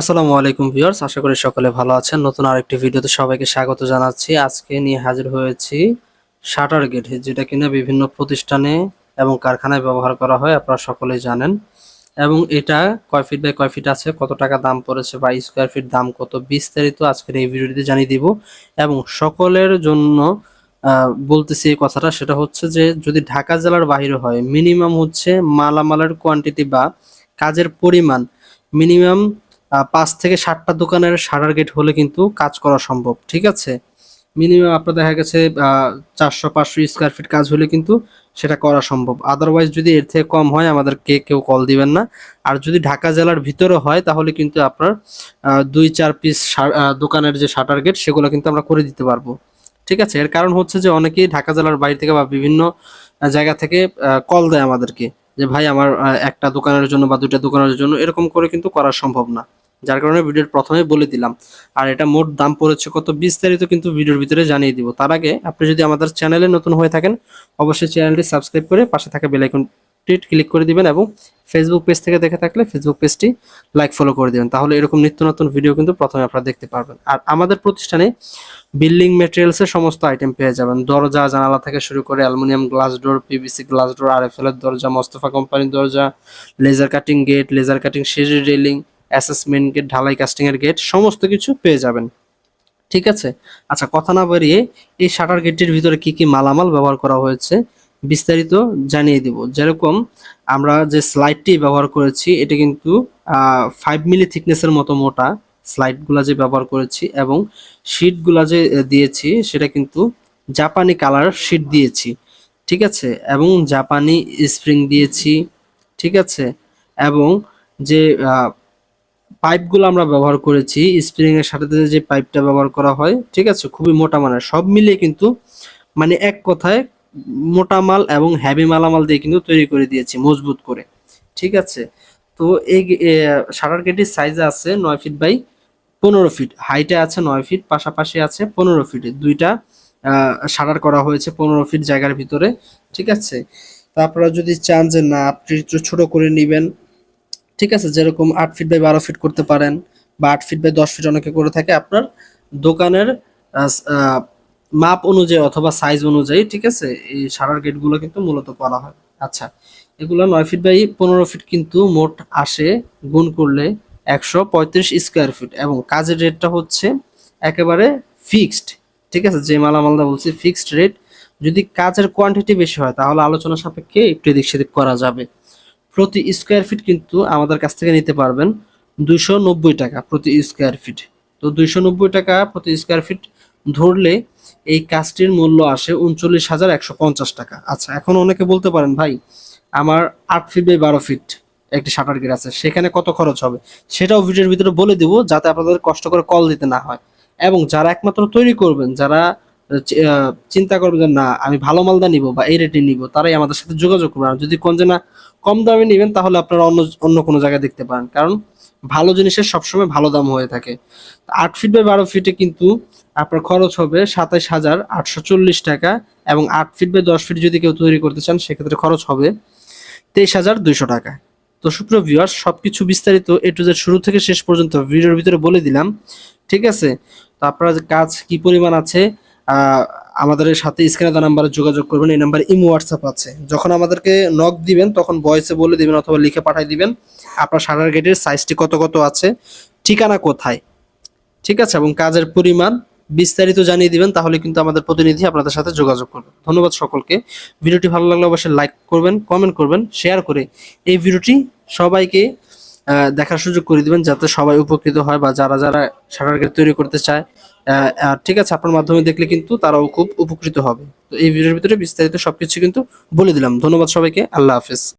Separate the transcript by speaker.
Speaker 1: আসসালামু আলাইকুম ভিউয়ার্স, আশা করি সকলে ভালো আছেন। নতুন আরেকটি ভিডিওতে সবাইকে স্বাগত জানাচ্ছি। আজকে নিয়ে হাজির হয়েছি শাটার গেট, যেটা কিনা বিভিন্ন প্রতিষ্ঠানে এবং কারখানায় ব্যবহার করা হয়, আপনারা সকলেই জানেন। এবং এটা কয় ফিট বাই কয় ফিট আছে, কত টাকা দাম পড়েছে বা স্কোয়ার ফিট দাম কত বিস্তারিত আজকের এই ভিডিওটিতে জানিয়ে দিব। এবং সকলের জন্য বলতেছি এই কথাটা, সেটা হচ্ছে যে যদি ঢাকা জেলার বাইরে হয় মিনিমাম হচ্ছে মালামালের কোয়ান্টিটি বা কাজের পরিমাণ মিনিমাম পাঁচ থেকে ষাটটা দোকানের শাটার গেট হলে কিন্তু কাজ করা সম্ভব, ঠিক আছে? মিনিমাম আপনার দেখা গেছে চারশো, পাঁচশো স্কোয়ার ফিট কাজ হলে কিন্তু সেটা করা সম্ভব। আদারওয়াইজ যদি এর থেকে কম হয়, আমাদেরকে কেউ কল দিবেন না। আর যদি ঢাকা জেলার ভিতরে হয়, তাহলে কিন্তু আপনার দুই, চার পিস দোকানের যে শাটার গেট, সেগুলো কিন্তু আমরা করে দিতে পারব। ঠিক আছে? এর কারণ হচ্ছে যে অনেকেই ঢাকা জেলার বাইরে থেকে বা বিভিন্ন জায়গা থেকে কল দেয় আমাদেরকে। যে, ভাই, আমার একটা দোকানের জন্য বা দুটা দোকানের জন্য এরকম করে কিন্তু করা সম্ভব না। যার কারণে ভিডিওর প্রথমে বলে দিলাম। আর এটা মোট দাম পড়েছে কত বিস্তারিত কিন্তু ভিডিওর ভিতরে জানিয়ে দিব। তার আগে আপনি যদি আমাদের চ্যানেলে নতুন হয়ে থাকেন, অবশ্যই চ্যানেলটি সাবস্ক্রাইব করে পাশে থাকা বেল আইকনটি ক্লিক করে দিবেন এবং ফেসবুক পেজ থেকে দেখে থাকলে ফেসবুক পেজটি লাইক ফলো করে দিবেন। তাহলে এরকম নিত্য নতুন ভিডিও কিন্তু প্রথমে আপনারা দেখতে পারবেন। আর আমাদের প্রতিষ্ঠানে বিল্ডিং মেটেরিয়ালসের সমস্ত আইটেম পেয়ে যাবেন। দরজা, জানালা থেকে শুরু করে aluminium glass door PVC glass door আর এফ এর দরজা, মোস্তফা কোম্পানির দরজা laser cutting gate laser cutting সিঁড়ি রেলিং অ্যাসেসমেন্ট গেট ঢালাই কাস্টিং এর গেট সমস্ত কিছু পেয়ে যাবেন। ঠিক আছে? আচ্ছা কথা না বাড়িয়ে এই শাটার গেটটির ভিতরে কি কি মালামাল ব্যবহার করা হয়েছে বিস্তারিত জানিয়ে দিব। যেরকম আমরা যে স্লাইডটি ব্যবহার করেছি, এটা কিন্তু ফাইভ মিলি থিকনেসের মতো মোটা স্লাইডগুলা যে ব্যবহার করেছি এবং শিটগুলা যে দিয়েছি, সেটা কিন্তু জাপানি কালার শিট দিয়েছি। ঠিক আছে? এবং জাপানি স্প্রিং দিয়েছি। ঠিক আছে? এবং যে পাইপগুলো আমরা ব্যবহার করেছি স্প্রিং এর সাথে যে পাইপটা ব্যবহার করা হয়, ঠিক আছে? খুবই মোটা মানের। সব মিলিয়ে কিন্তু মানে এক কথায় মোটা মাল এবং হ্যাভি মালামাল দিয়ে কিন্তু তৈরি করে দিয়েছি, মজবুত করে, ঠিক আছে? তো এই শাটার গেটের সাইজ আছে নয় ফিট বাই পনেরো ফিট হাইটে আছে নয় ফিট পাশাপাশি আছে পনেরো ফিট দুইটা শাটার করা হয়েছে পনেরো ফিট জায়গার ভিতরে, ঠিক আছে? তো আপনারা যদি চান যে না, আপনি একটু ছোট করে নেবেন ঠিক আছে? যেরকম আট ফিট বাই বারো ফিট করতে পারেন বা আট ফিট বাই দশ ফিট অনেকে করে থাকে। আপনার দোকানের মাপ অনুযায়ী অথবা সাইজ অনুযায়ী, ঠিক আছে? এই সারার গেটগুলো কিন্তু মূলত করা হয়। আচ্ছা এগুলো নয় ফিট বাই পনেরো ফিট কিন্তু মোট আসে গুণ করলে একশো পঁয়ত্রিশ স্কোয়ার ফিট এবং কাজের রেটটা হচ্ছে একেবারে ফিক্সড ঠিক আছে? যে মালামালদা বলছি ফিক্সড রেট যদি কাজের কোয়ান্টিটি বেশি হয়, তাহলে আলোচনা সাপেক্ষে একটু এদিক সেদিক করা যাবে। প্রতি স্কোয়ার ফিট কিন্তু আমাদের কাছ থেকে নিতে পারবেন দুইশো নব্বই টাকা প্রতি স্কোয়ার ফিট তো দুইশো নব্বই টাকা প্রতি স্কোয়ার ফিট ধরলে এই কাজটির মূল্য আসে উনচল্লিশ হাজার একশো পঞ্চাশ টাকা। আচ্ছা এখন অনেকে বলতে পারেন, ভাই, আমার আট ফিট বাই বারো ফিট একটি শাটার গেট আছে, সেখানে কত খরচ হবে? সেটাও ভিডিওর ভিতরে বলে দিব, যাতে আপনাদের কষ্ট করে কল দিতে না হয়। এবং যারা একমাত্র তৈরি করবেন, যারা চিন্তা করবে যে, না, আমি ভালো মালদা নিব বা এই রেটে নিব, তারাই আমাদের সাথে যোগাযোগ করবেন আর যদি কোন যে না কম দামে নেবেন, তাহলে আপনারা অন্য অন্য কোনো জায়গায় দেখতে পারেন। কারণ ভালো জিনিসের সবসময় ভালো দাম হয়ে থাকে। আট ফিট বাই বারো ফিটে কিন্তু আপনার খরচ হবে সাতাইশ হাজার আটশো চল্লিশ টাকা এবং আট ফিট বাই দশ ফিট যদি কেউ তৈরি করতে চান, সেক্ষেত্রে খরচ হবে তেইশ হাজার দুইশো টাকা। তো সুপ্রিয় ভিউয়ার্স সবকিছু বিস্তারিত এ টু জেড শুরু থেকে শেষ পর্যন্ত ভিডিওর ভিতরে বলে দিলাম। ঠিক আছে? তো আপনার কাজ কি পরিমাণ আছে আমাদের সাথে স্ক্রিনে নাম্বারে যোগাযোগ করবেন, এই নাম্বারে ইমো হোয়াটসঅ্যাপ আছে। যখন আমাদেরকে নক দিবেন, তখন ভয়েসে বলে দিবেন অথবা লিখে পাঠিয়ে দিবেন, আপনার সারার গেটের সাইজটি কত কত আছে, ঠিকানা কোথায়। ঠিক আছে? এবং কাজের পরিমাণ বিস্তারিত জানিয়ে দিবেন, তাহলে কিন্তু আমাদের প্রতিনিধি আপনাদের সাথে যোগাযোগ করবে। ধন্যবাদ সকলকে। ভিডিওটি ভালো লাগলে অবশ্যই লাইক করবেন কমেন্ট করবেন শেয়ার করে এই ভিডিওটি সবাইকে দেখার সুযোগ করে দিবেন, যাতে সবাই উপকৃত হয় বা যারা যারা সারার গেট তৈরি করতে চায় ঠিক আছে, আপনার মাধ্যমে দেখলে কিন্তু তারাও খুব উপকৃত হবে। তো এই ভিডিওর ভিতরে বিস্তারিত সবকিছু কিন্তু বলে দিলাম। ধন্যবাদ সবাইকে। আল্লাহ হাফেজ।